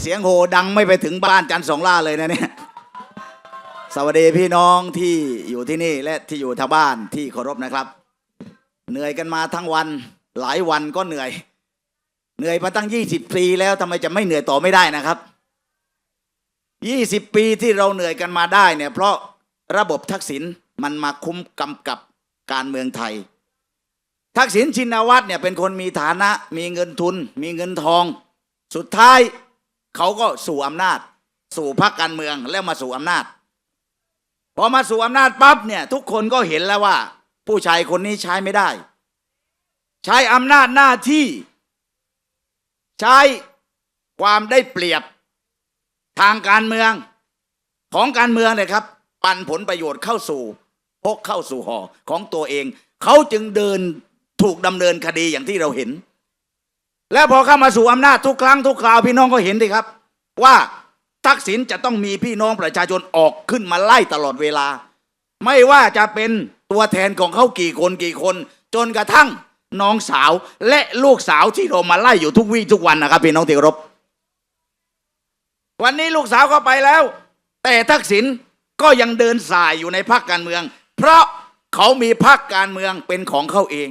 เสียงโหดังไม่ไปถึงบ้านจันทร์สองล่าเลยนะเนี่ยสวัสดีพี่น้องที่อยู่ที่นี่และที่อยู่ทางบ้านที่เคารพนะครับ เหนื่อยกันมาทั้งวันหลายวันก็เหนื่อย เหนื่อยมาตั้งยี่สิบปีแล้วทำไมจะไม่เหนื่อยต่อไม่ได้นะครับยี่สิบปีที่เราเหนื่อยกันมาได้เนี่ย เพราะระบบทักษิณมันมาคุ้มกำกับการเมืองไทย ทักษิณชินวัตรเนี่ยเป็นคนมีฐานะ มีเงินทุน มีเงินทอง สุดท้าย เขาก็สู่อำนาจ สู่พรรคการเมืองแล้วมาสู่อำนาจพอมาสู่อำนาจปั๊บเนี่ยทุกคนก็เห็นแล้วว่า ผู้ชายคนนี้ใช้ไม่ได้ ใช้อำนาจหน้าที่ ใช้ความได้เปรียบทางการเมืองของการเมืองเนี่ยครับ ปันผลประโยชน์เข้าสู่พกเข้าสู่ห่อของตัวเอง เขาจึงเดินถูกดำเนินคดีอย่างที่เราเห็น แล้วพอเข้ามาสู่อำนาจทุกครั้งทุกคราวพี่น้องก็เห็นดิครับ ว่าทักษิณจะต้องมีพี่น้องประชาชนออกขึ้นมาไล่ตลอดเวลา ไม่ว่าจะเป็นตัวแทนของเขากี่คนกี่คน จนกระทั่งน้องสาวและลูกสาวที่เรามาไล่อยู่ทุกวี่ทุกวันนะครับพี่น้องที่เคารพวันนี้ลูกสาวก็ไปแล้ว แต่ทักษิณก็ยังเดินสายอยู่ในพรรคการเมือง เพราะเขามีพรรคการเมืองเป็นของเขาเอง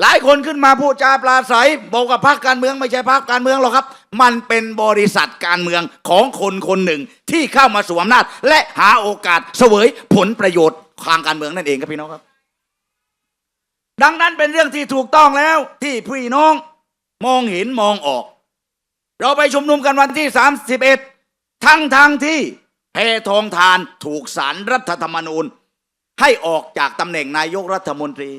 หลายคนขึ้นมาพูดจาปลาใสบอกว่าพรรคการเมืองไม่ใช่พรรคการเมืองหรอกครับ มันเป็นบริษัทการเมืองของคนคนหนึ่งที่เข้ามาสู่อำนาจ และหาโอกาสเสวยผลประโยชน์ทางการเมืองนั่นเองครับพี่น้องครับ ดังนั้นเป็นเรื่องที่ถูกต้องแล้วที่พี่น้องมองเห็นมองออก เราไปชุมนุมกันวันที่ 31 ทั้งทางที่แพทองทานถูกสารรัฐธรรมนูญ ให้ออกจากตำแหน่งนายกรัฐมนตรี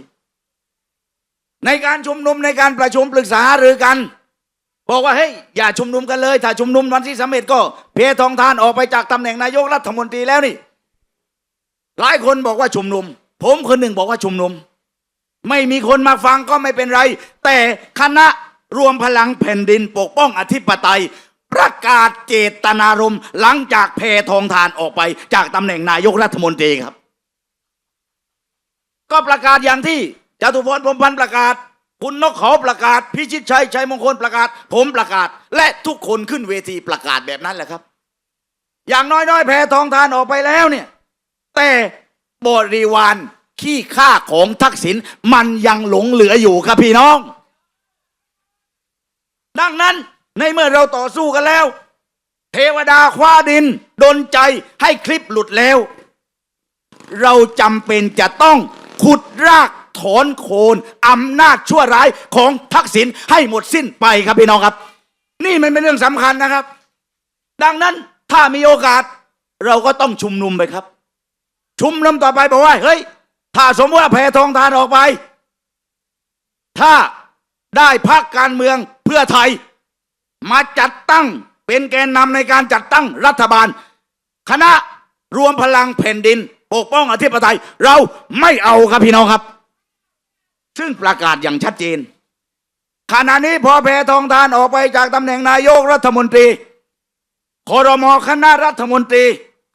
ในการชุมนุมในการประชุมปรึกษาหรือกัน บอกว่าเฮ้ยอย่าชุมนุมกันเลย ถ้าชุมนุมวันที่สมเอ็ดก็ เพทองทานออกไปจากตำแหน่งนายกรัฐมนตรีแล้วนี่ หลายคนบอกว่าชุมนุม ผมคนหนึ่งบอกว่าชุมนุม ไม่มีคนมาฟังก็ไม่เป็นไร แต่คณะรวมพลังแผ่นดินปกป้องอธิปไตย ประกาศเจตนารมณ์หลังจากเพทองทานออกไป จากตำแหน่งนายกรัฐมนตรีครับ ก็ประกาศอย่างที่ จตุพรพรมพันธ์ประกาศ คุณนกเขาประกาศ พิชิตชัยชัยมงคลประกาศ ผมประกาศ และทุกคนขึ้นเวทีประกาศแบบนั้นแหละครับ อย่างน้อยๆแพทองทานออกไปแล้วเนี่ย แต่บริวารขี้ข้าของทักษิณมันยังหลงเหลืออยู่ครับพี่น้อง ดังนั้นในเมื่อเราต่อสู้กันแล้ว เทวดาคว้าดินดนใจให้คลิปหลุดแล้ว เราจำเป็นจะต้องขุดรากถอนโคนอำนาจชั่วร้ายของทักษิณให้หมดสิ้นไปครับพี่น้องครับ นี่มันเป็นเรื่องสำคัญนะครับ ดังนั้นถ้ามีโอกาสเราก็ต้องชุมนุมไปครับ ชุมนุมต่อไปบอกว่าเฮ้ย ถ้าสมมติว่าแพทองทานออกไป ถ้าได้พักการเมืองเพื่อไทย มาจัดตั้งเป็นแกนนำในการจัดตั้งรัฐบาล คณะรวมพลังแผ่นดิน ปกป้องอธิปไตย เราไม่เอาครับพี่น้องครับ ซึ่งประกาศอย่างชัดเจน ขณะนี้พอแพทองทานออกไปจากตำแหน่งนายกรัฐมนตรีคอรมอคณะรัฐมนตรี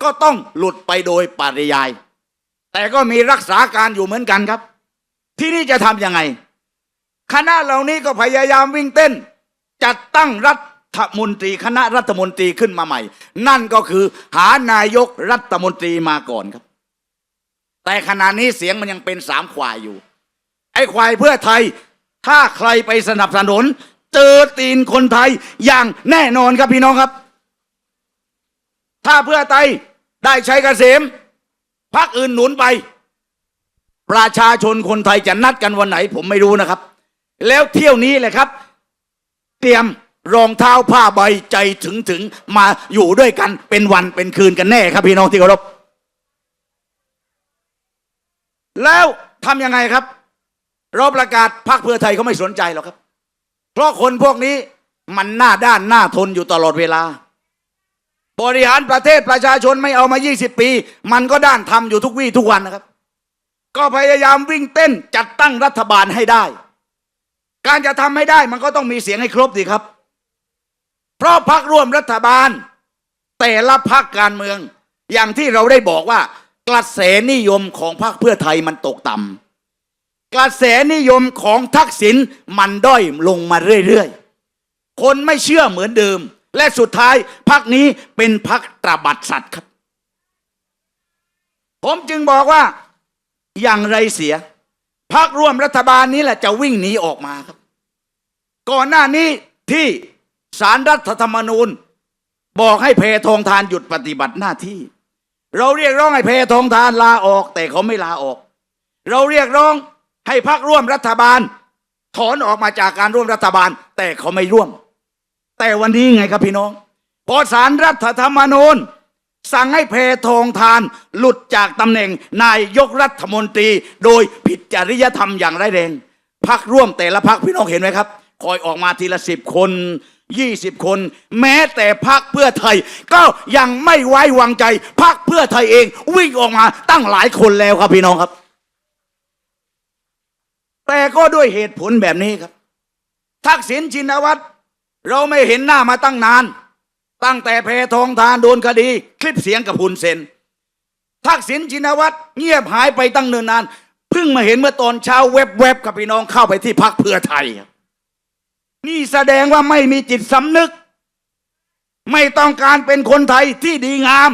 ก็ต้องหลุดไปโดยปริยาย แต่ก็มีรักษาการอยู่เหมือนกันครับ ที่นี่จะทำยังไง คณะเหล่านี้ก็พยายามวิ่งเต้น จัดตั้งรัฐมนตรีคณะรัฐมนตรีขึ้นมาใหม่ นั่นก็คือหานายกรัฐมนตรีมาก่อนครับ แต่ขณะนี้เสียงมันยังเป็นสามควายอยู่ ไอ้ควายเพื่อไทย ถ้าใครไปสนับสนุน เจอตีนคนไทยอย่างแน่นอนครับพี่น้องครับ ถ้าเพื่อไทยได้ใช้กเกษมพักอื่นหนุนไป ประชาชนคนไทยจะนัดกันวันไหน ผมไม่รู้นะครับ แล้วเที่ยวนี้แหละครับ เตรียมรองเท้าผ้าใบใจถึงถึงมาอยู่ด้วยกันเป็นวันเป็นคืนกันแน่ครับพี่น้องที่เคารพแล้วทำยังไงครับ เราประกาศพรรคเพื่อไทยเขาไม่สนใจหรอกครับ เพราะคนพวกนี้มันหน้าด้านหน้าทนอยู่ตลอดเวลา บริหารประเทศประชาชนไม่เอามา 20 ปี มันก็ด้านทำอยู่ทุกวี่ทุกวันนะครับ ก็พยายามวิ่งเต้นจัดตั้งรัฐบาลให้ได้ การจะทำให้ได้มันก็ต้องมีเสียงให้ครบสิครับ เพราะพักร่วมรัฐบาล แต่ละพักการเมือง อย่างที่เราได้บอกว่ากระแสนิยมของพรรคเพื่อไทยมันตกต่ำ กระแสนิยมของทักษิณมันด้อยลงมาเรื่อยๆ คนไม่เชื่อเหมือนเดิม และสุดท้ายพักนี้เป็นพักตราบัดสัตว์ครับ ผมจึงบอกว่าอย่างไรเสียพักร่วมรัฐบาลนี้แหละจะวิ่งหนีออกมาครับ ก่อนหน้านี้ที่สารรัฐธรรมนูญ บอกให้เพทองทานหยุดปฏิบัติหน้าที่ เราเรียกร้องให้เพทองทานลาออก แต่เขาไม่ลาออก เราเรียกร้อง ให้พักร่วมรัฐบาล ถอนออกมาจากการร่วมรัฐบาล แต่เขาไม่ร่วม แต่วันนี้ไงครับพี่น้อง พอสารรัฐธรรมนูญสั่งให้เพทองทานหลุดจากตำแหน่งนายกรัฐมนตรี โดยผิดจริยธรรมอย่างร้ายแรงพักร่วมแต่ละพักพี่น้องเห็นไหมครับ คอยออกมาทีละสิบคนยี่สิบคน แม้แต่พักเพื่อไทย ก็ยังไม่ไว้วางใจพักเพื่อไทยเอง วิ่งออกมาตั้งหลายคนแล้วครับพี่น้องครับ แต่ก็ด้วยเหตุผลแบบนี้ครับ ทักษิณชินวัตรเราไม่เห็นหน้ามาตั้งนาน ตั้งแต่เพทองทานโดนคดี คลิปเสียงกับหุนเซนทักษิณชินวัตรเงียบหายไปตั้งเนิ่นนานเพิ่งมาเห็นเมื่อตอนเช้าเว็บๆกับพี่น้องเข้าไปที่พักเพื่อไทยนี่แสดงว่าไม่มีจิตสำนึก ไม่ต้องการเป็นคนไทยที่ดีงาม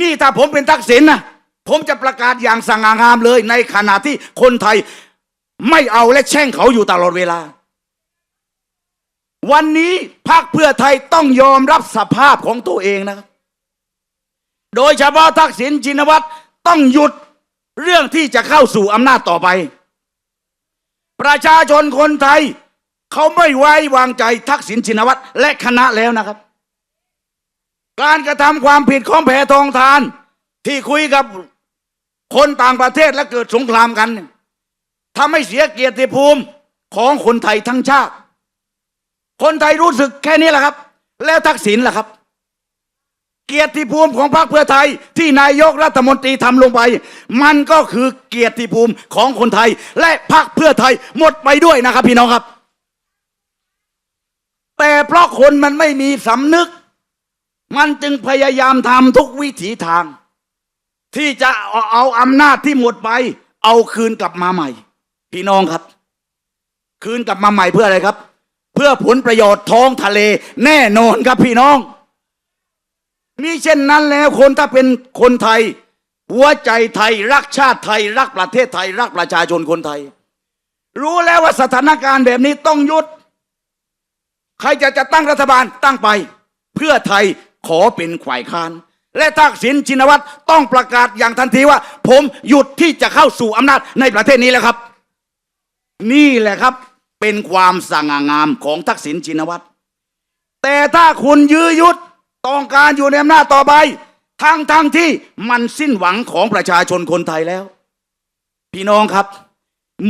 นี่ถ้าผมเป็นทักษิณนะผมจะประกาศอย่างสง่างามเลย ในขณะที่คนไทย ไม่เอาและแช่งเขาอยู่ตลอดเวลา วันนี้พรรคเพื่อไทยต้องยอมรับสภาพของตัวเองนะครับ โดยเฉพาะทักษิณชินวัตรต้องหยุดเรื่องที่จะเข้าสู่อำนาจต่อไป ประชาชนคนไทย เขาไม่ไว้วางใจทักษิณชินวัตรและคณะแล้วนะครับ การกระทำความผิดของแพทองทาน ที่คุยกับคนต่างประเทศและเกิดสงครามกันเนี่ย ทำให้เสียเกียรติภูมิของคนไทยทั้งชาติ คนไทยรู้สึกแค่นี้แหละครับ แล้วทักษิณล่ะครับ เกียรติภูมิของพรรคเพื่อไทยที่นายกรัฐมนตรีทำลงไป มันก็คือเกียรติภูมิของคนไทย และพรรคเพื่อไทยหมดไปด้วยนะครับ พี่น้องครับ แต่เพราะคนมันไม่มีสำนึก มันจึงพยายามทำทุกวิถีทาง ที่จะเอาเอาอำนาจที่หมดไป เอาคืนกลับมาใหม่ พี่น้องครับ คืนกลับมาใหม่เพื่ออะไรครับ เพื่อผลประโยชน์ท้องทะเล แน่นอนครับพี่น้องมิเช่นนั้นแล้วคนถ้าเป็นคนไทย หัวใจไทยรักชาติไทย รักประเทศไทย รักประชาชนคนไทย รู้แล้วว่าสถานการณ์แบบนี้ต้องหยุด ใครจะจะตั้งรัฐบาลตั้งไป เพื่อไทยขอเป็นขวายค้าน และทักษิณชินวัตรต้องประกาศอย่างทันทีว่า ผมหยุดที่จะเข้าสู่อำนาจในประเทศนี้แล้วครับ นี่แหละครับเป็นความสง่างามของทักษิณชินวัตร แต่ถ้าคุณยื้อยุดต้องการอยู่ในอำนาจต่อไปทั้งทั้งที่มันสิ้นหวังของประชาชนคนไทยแล้ว พี่น้องครับ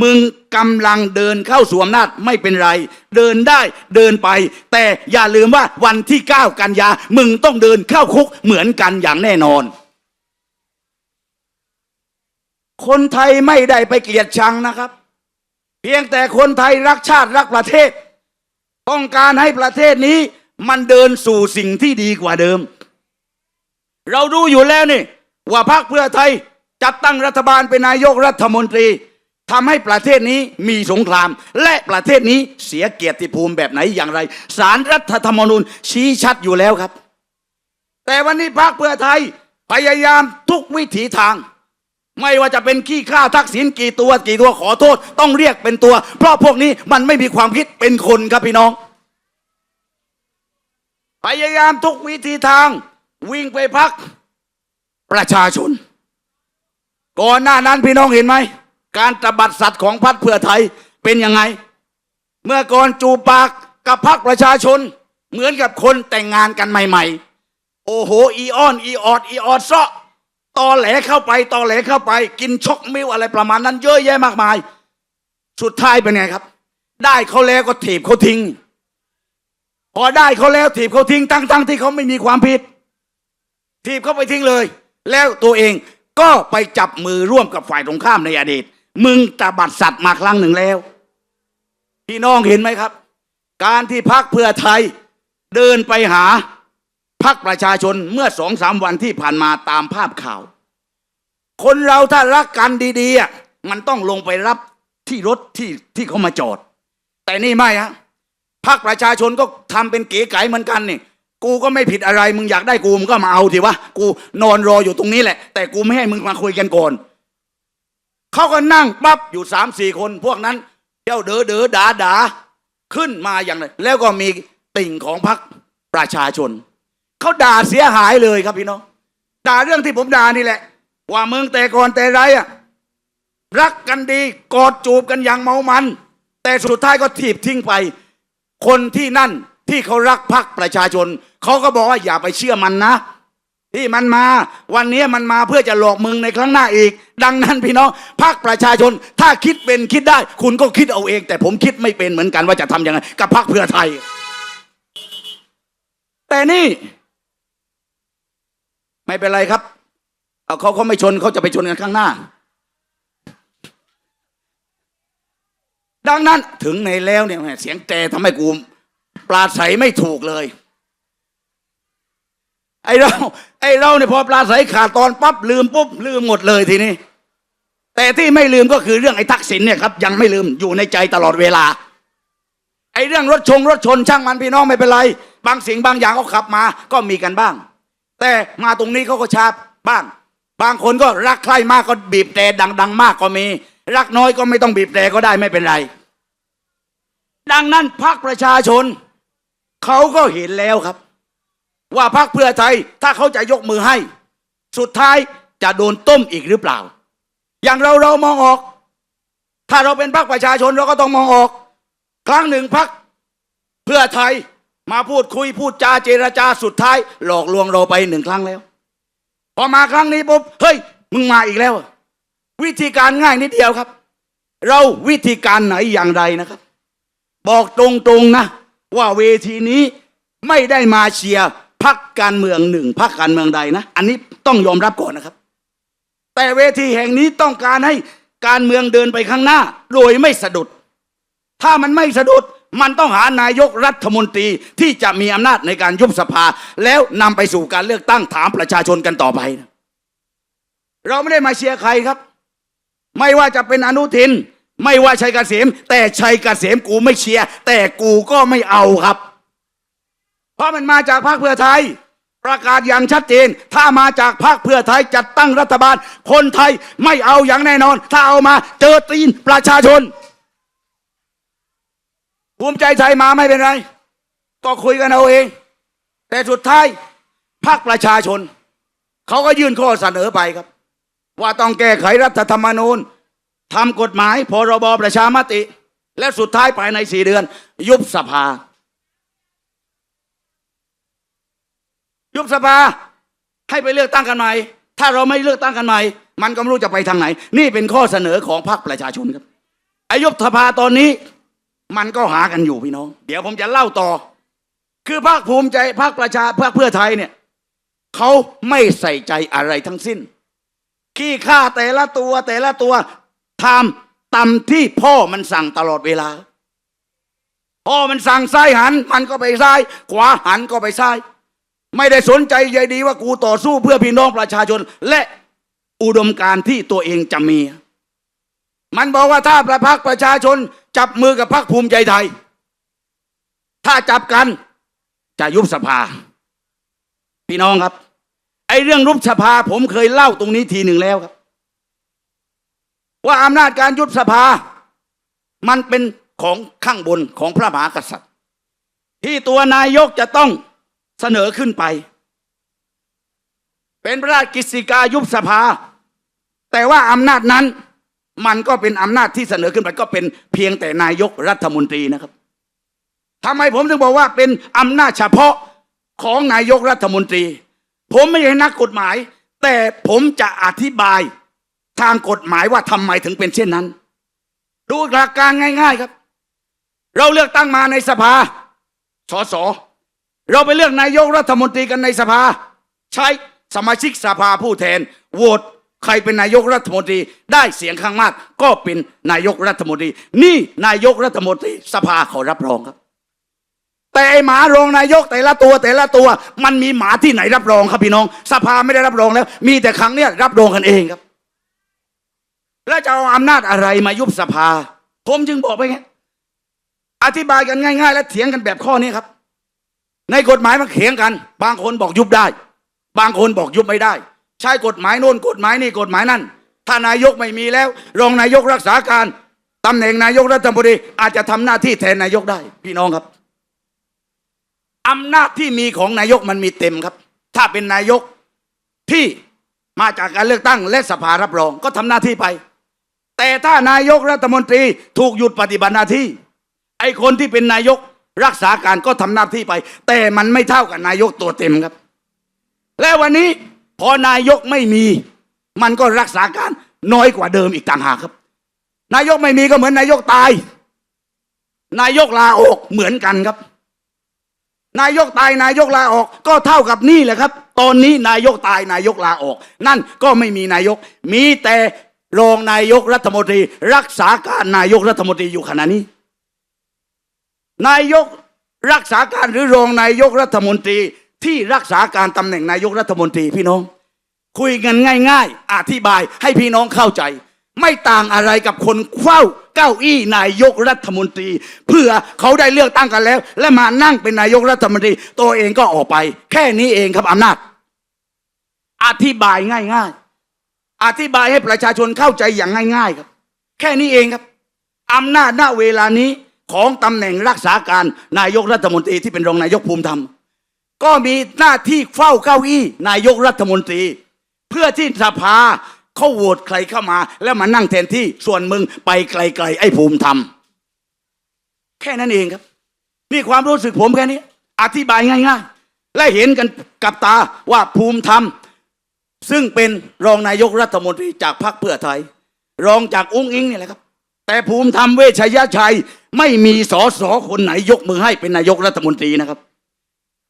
มึงกำลังเดินเข้าสู่อำนาจไม่เป็นไร เดินได้เดินไป แต่อย่าลืมว่าวันที่ 9 กันยา มึงต้องเดินเข้าคุกเหมือนกันอย่างแน่นอน คนไทยไม่ได้ไปเกลียดชังนะครับ พียงแต่คนไทยรักชาติรักประเทศ ต้องการให้ประเทศนี้มันเดินสู่สิ่งที่ดีกว่าเดิม เรารู้อยู่แล้วนี่ ว่าพรรคเพื่อไทยจัดตั้งรัฐบาลเป็นนายกรัฐมนตรีทำให้ประเทศนี้มีสงคราม และประเทศนี้เสียเกียรติภูมิแบบไหนอย่างไรสารรัฐธรรมนูญชี้ชัดอยู่แล้วครับ แต่วันนี้พรรคเพื่อไทยพยายามทุกวิถีทาง ไม่ว่าจะเป็นขี้ข้าทักษิณกี่ตัวกี่ตัวขอโทษ ต้องเรียกเป็นตัว เพราะพวกนี้มันไม่มีความคิดเป็นคนครับพี่น้อง พยายามทุกวิธีทาง วิ่งไปพัก ประชาชน ก่อนหน้านั้นพี่น้องเห็นไหม การตบัดสัตว์ของพรรคเพื่อไทยเป็นยังไง เมื่อก่อนจูปากกับพรรคประชาชน เหมือนกับคนแต่งงานกันใหม่ ๆ โอ้โห อีออน อีออดอีออดเซาะ ตอแหลเข้าไปตอแหลเข้าไป กินช็อกมิวอะไรประมาณนั้นเยอะแยะมากมาย สุดท้ายเป็นไงครับ ได้เขาแล้วก็ถีบเขาทิ้ง พอได้เขาแล้วถีบเขาทิ้งทั้งทั้งที่เขาไม่มีความผิด ถีบเขาไปทิ้งเลย แล้วตัวเองก็ไปจับมือร่วมกับฝ่ายตรงข้ามในอดีต มึงตบัดสัตว์มาครั้งหนึ่งแล้ว พี่น้องเห็นไหมครับ การที่พักเพื่อไทยเดินไปหา พักประชาชนเมื่อสองสามวันที่ผ่านมาตามภาพข่าว คนเราถ้ารักกันดีๆมันต้องลงไปรับที่รถที่ที่เขามาจอด แต่นี่ไม่ฮะพรรคประชาชนก็ทำเป็นเก๋ไก๋เหมือนกันนี่กูก็ไม่ผิดอะไรมึงอยากได้กูมึงก็มาเอาทีวะกูนอนรออยู่ตรงนี้แหละ แต่กูไม่ให้มึงมาคุยกันก่อนเขาก็นั่งปั๊บอยู่สามสี่คน พวกนั้นเจ้าเด๋อเด๋อด่าด่าขึ้นมาอย่างไรแล้วก็มีติ่งของพรรคประชาชน เขาด่าเสียหายเลยครับพี่น้องด่าเรื่องที่ผมด่านี่แหละ ว่าเมึงแต่ก่อนแต่ไรอะรักกันดีกอดจูบกันอย่างเมามัน แต่สุดท้ายก็ถีบทิ้งไป คนที่นั่นที่เขารักพักประชาชนเขาก็บอกว่าอย่าไปเชื่อมันนะ ที่มันมา วันนี้มันมาเพื่อจะหลอกมึงในครั้งหน้าอีก ดังนั้นพี่น้องพักประชาชน ถ้าคิดเป็นคิดได้ คุณก็คิดเอาเอง แต่ผมคิดไม่เป็นเหมือนกันว่าจะทำยังไงกับพักเพื่อไทย แต่นี่ ไม่เป็นไรครับเขาเขาไม่ชนเขาจะไปชนกันข้างหน้า ดังนั้นถึงในแล้วเนี่ยเสียงแต่ทำให้กูปราศัยไม่ถูกเลย ไอเรา ไอเราเนี่ยพอปราศัยขาดตอนปั๊บลืมปุ๊บลืมหมดเลยทีนี้ แต่ที่ไม่ลืมก็คือเรื่องไอ้ทักษิณเนี่ยครับยังไม่ลืมอยู่ในใจตลอดเวลาไอ้เรื่องรถชงรถชนช่างมันพี่น้องไม่เป็นไร บางสิ่งบางอย่างเขาขับมา ก็มีกันบ้าง แต่มาตรงนี้เขาก็ชาบบ้าง บางคนก็รักใคร่มากก็บีบแต่ดัง ๆ มากก็มี รักน้อยก็ไม่ต้องบีบแต่ก็ได้ไม่เป็นไร ดังนั้นพรรคประชาชนเขาก็เห็นแล้วครับ ว่าพรรคเพื่อไทยถ้าเขาจะยกมือให้ สุดท้ายจะโดนต้มอีกหรือเปล่า อย่างเราเรามองออก ถ้าเราเป็นพรรคประชาชนเราก็ต้องมองออก ครั้งหนึ่งพรรคเพื่อไทย มาพูดคุยพูดจาเจรจาสุดท้าย หลอกลวงเราไปหนึ่งครั้งแล้ว พอมาครั้งนี้ปุ๊บเฮ้ย มึงมาอีกแล้ว วิธีการง่ายนิดเดียวครับ เราวิธีการไหนอย่างไรนะครับ บอกตรงๆนะ ว่าเวทีนี้ไม่ได้มาเชียร์พักการเมืองหนึ่งพักการเมืองใดนะ อันนี้ต้องยอมรับก่อนนะครับ แต่เวทีแห่งนี้ต้องการให้การเมืองเดินไปข้างหน้า โดยไม่สะดุด ถ้ามันไม่สะดุด มันต้องหานายกรัฐมนตรีที่จะมีอำนาจในการยุบสภา แล้วนำไปสู่การเลือกตั้งถามประชาชนกันต่อไป เราไม่ได้มาเชียร์ใครครับ ไม่ว่าจะเป็นอนุทิน ไม่ว่าชัยเกษม แต่ชัยเกษมกูไม่เชียร์แต่กูก็ไม่เอาครับ เพราะมันมาจากพรรคเพื่อไทย ประกาศอย่างชัดเจน ถ้ามาจากพรรคเพื่อไทยจัดตั้งรัฐบาล คนไทยไม่เอาอย่างแน่นอน ถ้าเอามาเจอตีนประชาชน ภูมิใจไทยมาไม่เป็นไร ก็คุยกันเอาเอง แต่สุดท้ายพรรคประชาชน เขาก็ยื่นข้อเสนอไปครับ ว่าต้องแก้ไขรัฐธรรมนูญทำกฎหมายพรบประชามติ และสุดท้ายภายในสี่เดือน ยุบสภา ยุบสภาให้ไปเลือกตั้งกันใหม่ ถ้าเราไม่เลือกตั้งกันใหม่ มันก็ไม่รู้จะไปทางไหน นี่เป็นข้อเสนอของพรรคประชาชนครับอายุบสภาตอนนี้ มันก็หากันอยู่พี่น้อง เดี๋ยวผมจะเล่าต่อ คือภาคภูมิใจภาคประชาภาคเพื่อไทยเนี่ยเขาไม่ใส่ใจอะไรทั้งสิ้น ขี้ข้าแต่ละตัวแต่ละตัวทำตามที่พ่อมันสั่งตลอดเวลา พ่อมันสั่งซ้ายหัน มันก็ไปซ้าย ขวาหันก็ไปซ้าย ไม่ได้สนใจใยดีว่ากูต่อสู้เพื่อพี่น้องประชาชน และอุดมการณ์ที่ตัวเองจะมี มันบอกว่าถ้าประพักประชาชน จับมือกับพรรคภูมิใจไทย ถ้าจับกันจะยุบสภา พี่น้องครับ ไอ้เรื่องยุบสภาผมเคยเล่าตรงนี้ทีหนึ่งแล้วครับ ว่าอำนาจการยุบสภา มันเป็นของข้างบนของพระมหากษัตริย์ ที่ตัวนายกจะต้องเสนอขึ้นไป เป็นพระราชกฤษฎีกายุบสภา แต่ว่าอำนาจนั้น มันก็เป็นอำนาจที่เสนอขึ้นไปก็เป็นเพียงแต่นายกรัฐมนตรีนะครับทำไมผมถึงบอกว่าเป็นอำนาจเฉพาะของนายกรัฐมนตรี ผมไม่ใช่นักกฎหมาย แต่ผมจะอธิบายทางกฎหมายว่าทำไมถึงเป็นเช่นนั้น ดูหลักการง่าย ๆครับ เราเลือกตั้งมาในสภาสสเราไปเลือกนายกรัฐมนตรีกันในสภา ใช้สมาชิกสภาผู้แทนโหวต ใครเป็นนายกรัฐมนตรีได้เสียงข้างมาก ก็เป็นนายกรัฐมนตรี นี่นายกรัฐมนตรีสภาเขารับรองครับ แต่ไอหมารองนายกแต่ละตัวแต่ละตัว มันมีหมาที่ไหนรับรองครับพี่น้อง สภาไม่ได้รับรองแล้ว มีแต่ครั้งเนี้ยรับรองกันเองครับ แล้วจะเอาอำนาจอะไรมายุบสภา ผมจึงบอกไปไงอธิบายกันง่าย ๆ และเถียงกันแบบข้อนี้ครับ ในกฎหมายมันเถียงกัน บางคนบอกยุบได้ บางคนบอกยุบไม่ได้ ใช้กฎหมายโน่นกฎหมายนี่กฎหมายนั่นถ้านายกไม่มีแล้ว รองนายกรักษาการตำแหน่งนายกรัฐมนตรีอาจจะทำหน้าที่แทนนายกได้ พี่น้องครับอำนาจที่มีของนายกมันมีเต็มครับ ถ้าเป็นนายกที่มาจากการเลือกตั้งและสภารับรองก็ทำหน้าที่ไป แต่ถ้านายกรัฐมนตรีถูกหยุดปฏิบัติหน้าที่ ไอ้คนที่เป็นนายกรักษาการก็ทำหน้าที่ไป แต่มันไม่เท่ากับนายกตัวเต็มครับ และวันนี้ พอนายกไม่มี มันก็รักษาการน้อยกว่าเดิมอีกต่างหากครับ นายกไม่มีก็เหมือนนายกตาย นายกลาออกเหมือนกันครับ นายกตายนายกลาออก ก็เท่ากับนี่แหละครับ ตอนนี้นายกตายนายกลาออก นั่นก็ไม่มีนายก มีแต่รองนายกรัฐมนตรี รักษาการนายกรัฐมนตรีอยู่ขณะนี้ นายกรักษาการหรือรองนายกรัฐมนตรี ที่รักษาการตำแหน่งนายกรัฐมนตรีพี่น้อง คุยกันง่าย ๆ อธิบายให้พี่น้องเข้าใจ ไม่ต่างอะไรกับคนเฝ้าเก้าอี้นายกรัฐมนตรี เพื่อเขาได้เลือกตั้งกันแล้ว และมานั่งเป็นนายกรัฐมนตรี ตัวเองก็ออกไป แค่นี้เองครับอำนาจ อธิบายง่าย ๆ อธิบายให้ประชาชนเข้าใจอย่างง่าย ๆ ครับ แค่นี้เองครับอำนาจณเวลานี้ของตำแหน่งรักษาการนายกรัฐมนตรีที่เป็นรองนายกภูมิธรรม ก็มีหน้าที่เฝ้าเก้าอี้นายกรัฐมนตรี เพื่อที่สภาเขาโหวตใครเข้ามา แล้วมานั่งแทนที่ส่วนมึงไปไกลๆไอ้ภูมิธรรม แค่นั้นเองครับ นี่ความรู้สึกผมแค่นี้ อธิบายง่าย ๆ และเห็นกันกับตาว่าภูมิธรรม ซึ่งเป็นรองนายกรัฐมนตรีจากพรรคเพื่อไทย รองจากอุ้งอิงนี่แหละครับ แต่ภูมิธรรมเวชยชัย ไม่มีสอสอคนไหนยกมือให้เป็นนายกรัฐมนตรีนะครับ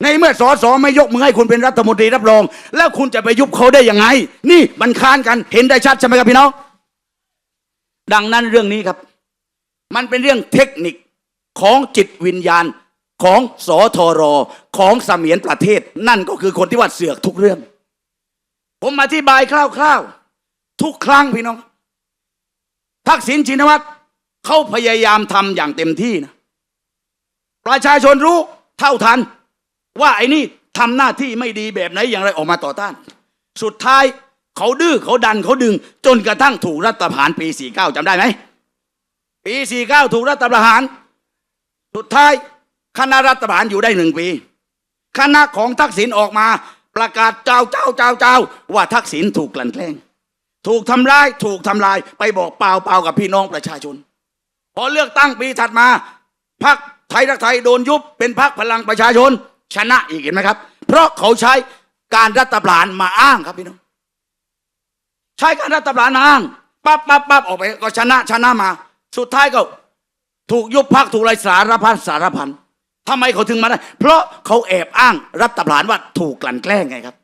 ในเมื่อสอสอไม่ยกมือให้คุณเป็นรัฐมนตรีรับรอง แล้วคุณจะไปยุบเขาได้ยังไง นี่มันค้านกันเห็นได้ชัดใช่ไหมครับพี่น้องดังนั้นเรื่องนี้ครับ มันเป็นเรื่องเทคนิคของจิตวิญญาณของสอทรของเสมียนประเทศ นั่นก็คือคนที่ว่าเสือกทุกเรื่อง ผมอธิบายคร่าวๆ ทุกครั้งพี่น้อง ทักษิณชินวัตรเขาพยายามทำอย่างเต็มที่นะประชาชนรู้เท่าทัน ว่าไอ้นี่ทำหน้าที่ไม่ดีแบบไหนอย่างไรออกมาต่อต้าน สุดท้ายเขาดื้อเขาดันเขาดึง จนกระทั่งถูกรัฐประหารปี 49จำได้ไหมปี 49 ถูกรัฐประหาร สุดท้ายคณะรัฐประหารอยู่ได้หนึ่งปีคณะของทักษิณออกมา ประกาศเจ้าเจ้าเจ้าเจ้าว่าทักษิณถูกกลั่นแกล้ง ถูกทำร้ายถูกทำลาย ไปบอกเปล่าเปล่ากับพี่น้องประชาชน พอเลือกตั้งปีถัดมาพรรคไทยรักไทยโดนยุบเป็นพรรคพลังประชาชน ชนะอีกเห็นไหมครับ เพราะเขาใช้การรัฐประหารมาอ้างครับพี่น้องใช้การรัฐประหารมาอ้างปั๊บปั๊บปั๊บออกไป ก็ชนะชนะมา สุดท้ายก็ถูกยุบพักถูกไรสารพันสารพันทำไมเขาถึงมาได้ เพราะเขาแอบอ้างรัฐประหารว่าถูกกลั่นแกล้งไงครับ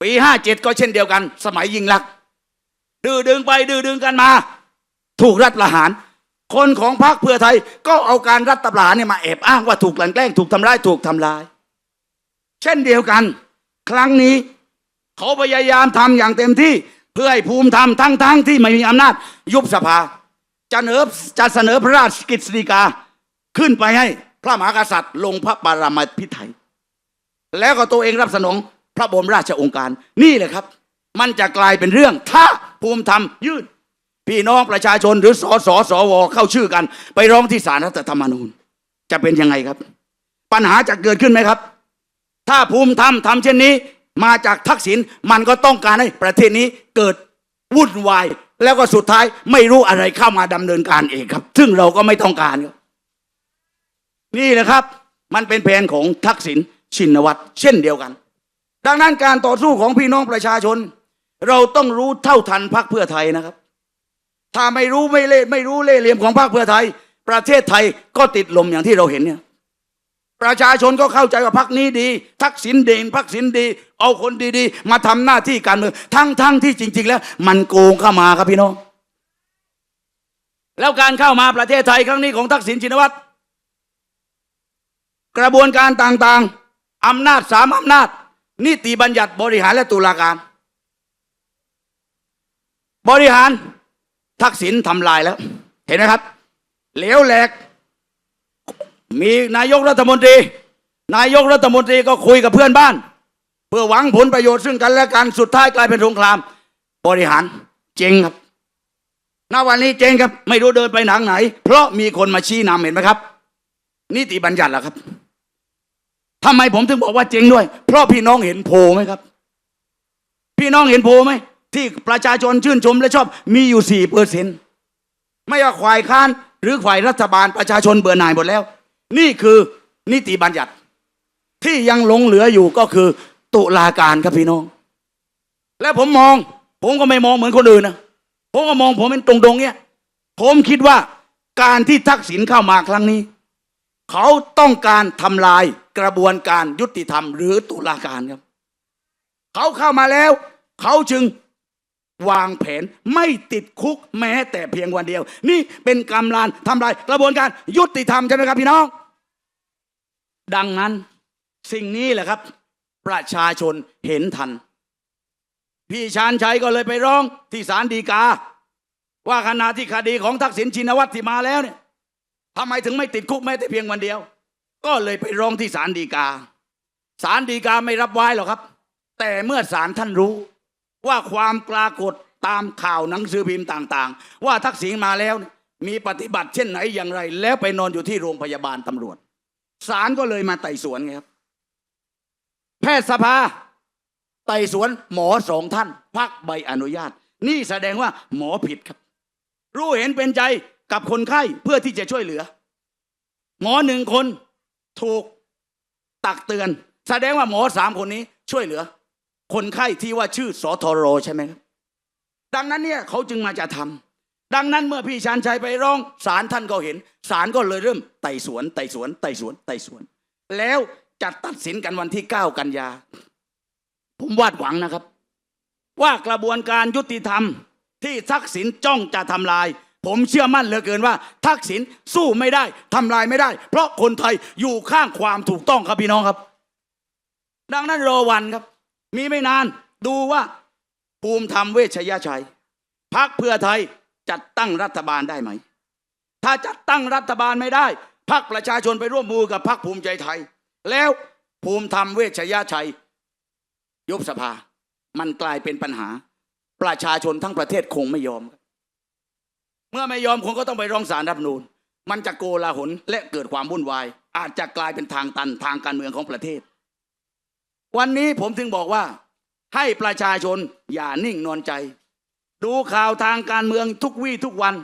ปีห้าเจ็ดก็เช่นเดียวกัน สมัยยิงลักดื้อดึงไปดื้อดึงกันมา ถูกรัฐประหาร คนของพรรคเพื่อไทยก็เอาการรัฐประหารเนี่ยมาแอบอ้างว่าถูกกลั่นแกล้งถูกทำร้ายถูกทำลาย เช่นเดียวกัน ครั้งนี้ เขาพยายามทำอย่างเต็มที่เพื่อให้ภูมิธรรมทั้งๆที่ไม่มีอำนาจยุบสภาจะเสนอจะเสนอพระราชกฤษฎีกาขึ้นไปให้พระมหากษัตริย์ลงพระปรมาภิไธยแล้วก็ตัวเองรับสนองพระบรมราชองค์การ นี่แหละครับ มันจะกลายเป็นเรื่องถ้าภูมิธรรมยื่น พี่น้องประชาชนหรือสสสวเข้าชื่อกัน ไปร้องที่ศาลรัฐธรรมนูญ จะเป็นยังไงครับ ปัญหาจะเกิดขึ้นไหมครับ ถ้าภูมิธรรมทำเช่นนี้ มาจากทักษิณมันก็ต้องการให้ประเทศนี้เกิดวุ่นวาย แล้วก็สุดท้ายไม่รู้อะไรเข้ามาดำเนินการเองครับ ซึ่งเราก็ไม่ต้องการครับนี่แหละครับ มันเป็นแผนของทักษิณชินวัตรเช่นเดียวกัน ดังนั้นการต่อสู้ของพี่น้องประชาชน เราต้องรู้เท่าทันพรรคเพื่อไทยนะครับ ถ้าไม่รู้ไม่เล่ไม่รู้เล่เหลี่ยมของพรรคเพื่อไทย ประเทศไทยก็ติดลมอย่างที่เราเห็นเนี่ยประชาชนก็เข้าใจว่าพรรคนี้ดี ทักษิณเด่นพรรคษิณดี เอาคนดีๆ มาทำหน้าที่การเมืองทั้งๆที่จริง ๆ แล้ว มันโกงเข้ามาครับพี่น้องแล้วการเข้ามาประเทศไทยครั้งนี้ของทักษิณชินวัตรกระบวนการต่างๆอำนาจสามอำนาจ นิติบัญญัติบริหารและตุลาการ บริหาร ทักษิณทำลายแล้ว เห็นไหมครับ เหลวแหลก มีนายกรัฐมนตรี นายกรัฐมนตรีก็คุยกับเพื่อนบ้าน เพื่อหวังผลประโยชน์ซึ่งกันและกันสุดท้ายกลายเป็นสงคราม บริหารเจ๊งครับณวันนี้เจ๊งครับ ไม่รู้เดินไปหนังไหน เพราะมีคนมาชี้นำเห็นไหมครับ นิติบัญญัติล่ะครับทำไมผมถึงบอกว่าเจ๊งด้วย เพราะพี่น้องเห็นโพไหมครับ พี่น้องเห็นโพไหม ที่ประชาชนชื่นชมและชอบมีอยู่สี่เปอร์เซ็นต์ไม่ว่าฝ่ายค้านหรือฝ่ายรัฐบาลประชาชนเบื่อหน่ายหมดแล้ว นี่คือนิติบัญญัติ ที่ยังหลงเหลืออยู่ก็คือ ตุลาการครับพี่น้อง และผมมอง ผมก็ไม่มองเหมือนคนอื่นนะผมก็มองผมเป็นตรงๆเนี่ยผมคิดว่าการที่ทักษิณเข้ามาครั้งนี้ เขาต้องการทำลายกระบวนการยุติธรรม หรือตุลาการครับ เขาเข้ามาแล้ว เขาจึง วางแผนไม่ติดคุกแม้แต่เพียงวันเดียว นี่เป็นกำลานทำลายกระบวนการยุติธรรมใช่ไหมครับพี่น้อง ดังนั้นสิ่งนี้แหละครับ ประชาชนเห็นทัน พี่ชาญชัยก็เลยไปร้องที่ศาลฎีกา ว่าขณะที่คดีของทักษิณชินวัตรที่มาแล้วเนี่ยทำไมถึงไม่ติดคุกแม้แต่เพียงวันเดียว ก็เลยไปร้องที่ศาลฎีกาศาลฎีกาไม่รับไว้หรอกครับ แต่เมื่อศาลท่านรู้ ว่าความปรากฏตามข่าวหนังสือพิมพ์ต่าง ๆ ว่าทักษิณมาแล้วเนี่ยมีปฏิบัติเช่นไหนอย่างไร แล้วไปนอนอยู่ที่โรงพยาบาลตำรวจศาลก็เลยมาไต่สวนไงครับ แพทยสภา ไต่สวนหมอสองท่าน พักใบอนุญาต นี่แสดงว่าหมอผิดครับ รู้เห็นเป็นใจกับคนไข้เพื่อที่จะช่วยเหลือ หมอหนึ่งคนถูกตักเตือน แสดงว่าหมอสามคนนี้ช่วยเหลือ คนไข้ที่ว่าชื่อสอทรใช่ไหมครับดังนั้นเนี่ยเขาจึงมาจะทำดังนั้นเมื่อพี่ชานชัยไปร้องศาลท่านก็เห็นศาลก็เลยเริ่มไต่สวนไต่สวนไต่สวนไต่สวน แล้วจะตัดสินกันวันที่ 9 กันยา ผมวาดหวังนะครับ ว่ากระบวนการยุติธรรมที่ทักษิณจ้องจะทำลาย ผมเชื่อมั่นเหลือเกินว่า ทักษิณสู้ไม่ได้ทำลายไม่ได้ เพราะคนไทยอยู่ข้างความถูกต้องครับพี่น้องครับ ดังนั้นรอวันครับ มีไม่นานดูว่าภูมิธรรมเวชยชัยพักเพื่อไทยจัดตั้งรัฐบาลได้ไหม ถ้าจัดตั้งรัฐบาลไม่ได้พักประชาชนไปร่วมมือกับพักภูมิใจไทย แล้วภูมิธรรมเวชยชัย ยุบสภา มันกลายเป็นปัญหา ประชาชนทั้งประเทศคงไม่ยอม เมื่อไม่ยอมคงก็ต้องไปร้องศาลรัฐมนูญมันจะโกลาหลและเกิดความวุ่นวาย อาจจะกลายเป็นทางตันทางการเมืองของประเทศ วันนี้ผมถึงบอกว่า ให้ประชาชนอย่านิ่งนอนใจ ดูข่าวทางการเมืองทุกวี่ทุกวัน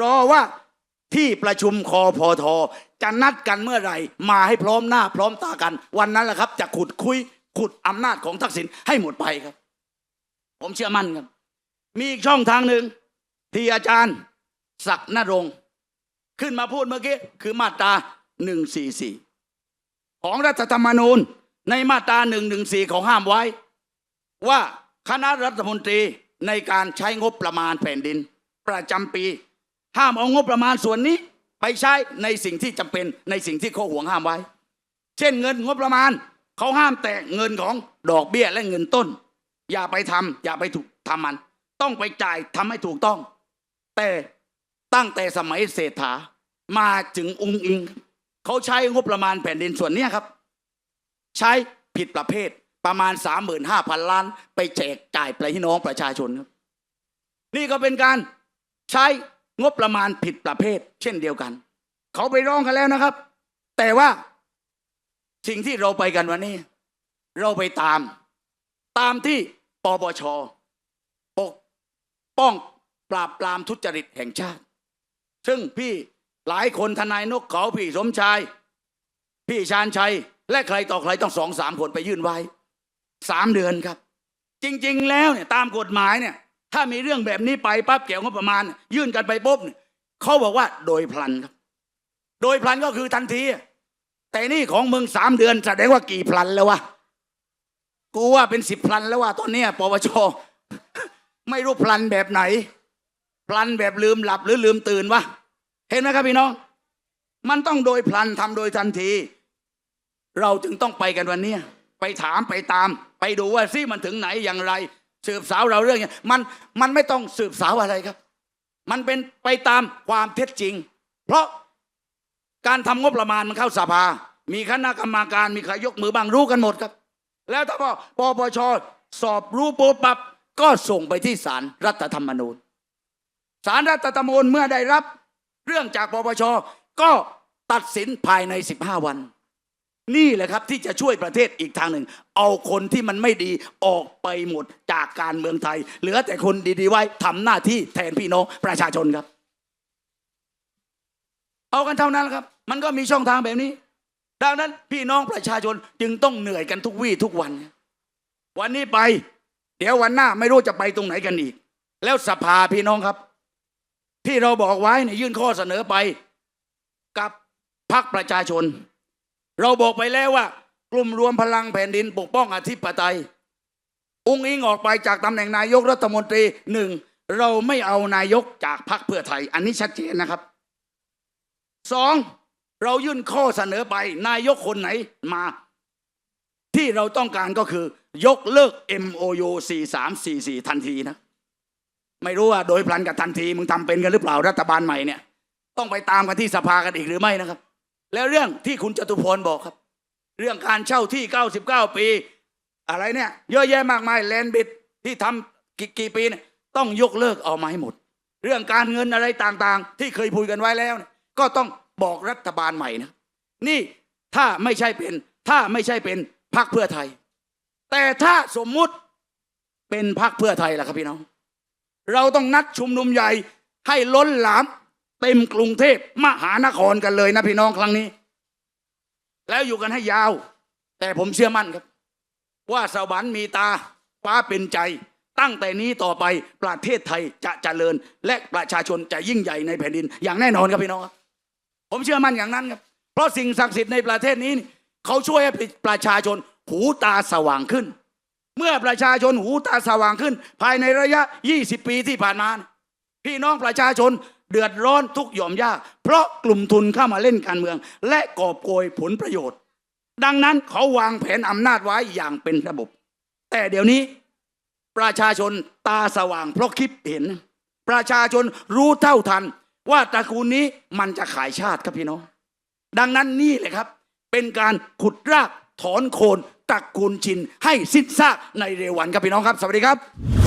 รอว่าที่ประชุมคอพอทอจะนัดกันเมื่อไหร่ มาให้พร้อมหน้าพร้อมตากัน วันนั้นแหละครับ จะขุดคุยขุดอำนาจของทักษิณให้หมดไปครับ ผมเชื่อมั่นครับ มีอีกช่องทางหนึ่งที่อาจารย์ศักดิ์นรงค์ขึ้นมาพูดเมื่อกี้ คือมาตรา144 ของรัฐธรรมนูญ ในมาตรา114เขาห้ามไว้ ว่าคณะรัฐมนตรีในการใช้งบประมาณแผ่นดิน ประจำปี ห้ามเอางบประมาณส่วนนี้ ไปใช้ในสิ่งที่จำเป็นในสิ่งที่เขาห่วงห้ามไว้ เช่นเงินงบประมาณเขาห้ามแตะเงินของดอกเบี้ยและเงินต้น อย่าไปทำอย่าไปถูกทำมัน ต้องไปจ่ายทำให้ถูกต้อง แต่ตั้งแต่สมัยเศรษฐามาถึงองค์อิง เขาใช้งบประมาณแผ่นดินส่วนนี้ครับ ใช้ผิดประเภทประมาณ 35,000 ล้าน ไปแจกจ่ายไปพี่น้องประชาชนครับ นี่ก็เป็นการใช้งบประมาณผิดประเภท เช่นเดียวกัน เขาไปร้องกันแล้วนะครับ แต่ว่าสิ่งที่เราไปกันวันนี้ เราไปตาม ตามที่ปปชปกป้องปราบปรามทุจริตแห่งชาติ ซึ่งพี่หลายคนทนายนกเขาพี่สมชาย พี่ชาญชัย และใครต่อใครต้องสองสามคนไปยื่นไว้สามเดือนครับ จริงๆ แล้วเนี่ยตามกฎหมายเนี่ย ถ้ามีเรื่องแบบนี้ไปปั๊บเกี่ยวงบประมาณ ยื่นกันไปปุ๊บเนี่ยเขาบอกว่าโดยพลันครับ โดยพลันก็คือทันที แต่นี่ของมึงสามเดือนแสดงว่ากี่พลันแล้ววะกูว่าเป็นสิบพลันแล้วว่าตอนเนี้ยปปชไม่รู้พลันแบบไหน พลันแบบลืมหลับหรือลืมตื่นวะเห็นไหมครับพี่น้อง มันต้องโดยพลันทำโดยทันที เราจึงต้องไปกันวันนี้ไปถามไปตาม ไปดูว่าซิมันถึงไหนอย่างไร สืบสาวเราเรื่องเนี้ยมันมันไม่ต้องสืบสาวอะไรครับ มันเป็นไปตามความเท็จจริง เพราะการทำงบประมาณมันเข้าสภา มีคณะกรรมการมีใครยกมือบ้างรู้กันหมดครับ แล้วถ้าพอปปชสอบรู้ปุ๊บปับก็ส่งไปที่ศาลรัฐธรรมนูญศาลรัฐธรรมนูญเมื่อได้รับ เรื่องจากปปชก็ตัดสินภายใน 15 วัน นี่แหละครับที่จะช่วยประเทศอีกทางหนึ่ง เอาคนที่มันไม่ดีออกไปหมดจากการเมืองไทย เหลือแต่คนดีๆไว้ทำหน้าที่แทนพี่น้องประชาชนครับ เอากันเท่านั้นครับ มันก็มีช่องทางแบบนี้ ดังนั้นพี่น้องประชาชนจึงต้องเหนื่อยกันทุกวี่ทุกวัน วันนี้ไป เดี๋ยววันหน้าไม่รู้จะไปตรงไหนกันอีก แล้วสภาพี่น้องครับ ที่เราบอกไว้ในยยื่นข้อเสนอไปกับพรรคประชาชน เราบอกไปแล้วว่า กลุ่มรวมพลังแผ่นดินปกป้องอธิปไตยอุ้งอิงออกไปจากตำแหน่งนายกรัฐมนตรีหนึ่งเราไม่เอานายกจากพรรคเพื่อไทย อันนี้ชัดเจนนะครับสองเรายื่นข้อเสนอไปนายกคนไหนมา ที่เราต้องการก็คือ ยกเลิก MOU 4344 ทันทีนะ ไม่รู้ว่าโดยพลันกับทันที มึงทำเป็นกันหรือเปล่ารัฐบาลใหม่เนี่ย ต้องไปตามกันที่สภากันอีกหรือไม่นะครับ แล้วเรื่องที่คุณจตุพรบอกครับ เรื่องการเช่าที่ 99 ปี อะไรเนี่ย เยอะแยะมากมายแลนบิดที่ทำกี่กี่ปีเนี่ยต้องยกเลิกเอามาให้หมด เรื่องการเงินอะไรต่างๆ ที่เคยพูดกันไว้แล้วเนี่ยก็ต้องบอกรัฐบาลใหม่นะนี่ถ้าไม่ใช่เป็น ถ้าไม่ใช่เป็นพรรคเพื่อไทย แต่ถ้าสมมุติเป็นพรรคเพื่อไทยล่ะครับพี่น้อง เราต้องนัดชุมนุมใหญ่ให้ล้นหลาม เต็มกรุงเทพมหานครกันเลยนะพี่น้องครั้งนี้ แล้วอยู่กันให้ยาว แต่ผมเชื่อมั่นครับ ว่าสวรรค์มีตาฟ้าเป็นใจ ตั้งแต่นี้ต่อไปประเทศไทยจะเจริญ และประชาชนจะยิ่งใหญ่ในแผ่นดิน อย่างแน่นอนครับพี่น้องครับผมเชื่อมั่นอย่างนั้นครับ เพราะสิ่งศักดิ์สิทธิ์ในประเทศนี้ เขาช่วยให้ประชาชนหูตาสว่างขึ้น เมื่อประชาชนหูตาสว่างขึ้น ภายในระยะ 20 ปีที่ผ่านมา พี่น้องประชาชน เดือดร้อนทุกหย่อมยากเพราะกลุ่มทุนเข้ามาเล่นการเมือง และกอบโกยผลประโยชน์ ดังนั้นเขาวางแผนอำนาจไว้อย่างเป็นระบบ แต่เดี๋ยวนี้ ประชาชนตาสว่างเพราะคลิปเห็น ประชาชนรู้เท่าทัน ว่าตระกูลนี้มันจะขายชาติครับพี่น้องดังนั้นนี่แหละครับ เป็นการขุดรากถอนโคนตระกูลชินให้สิ้นซากในเร็ววันครับพี่น้องครับ สวัสดีครับ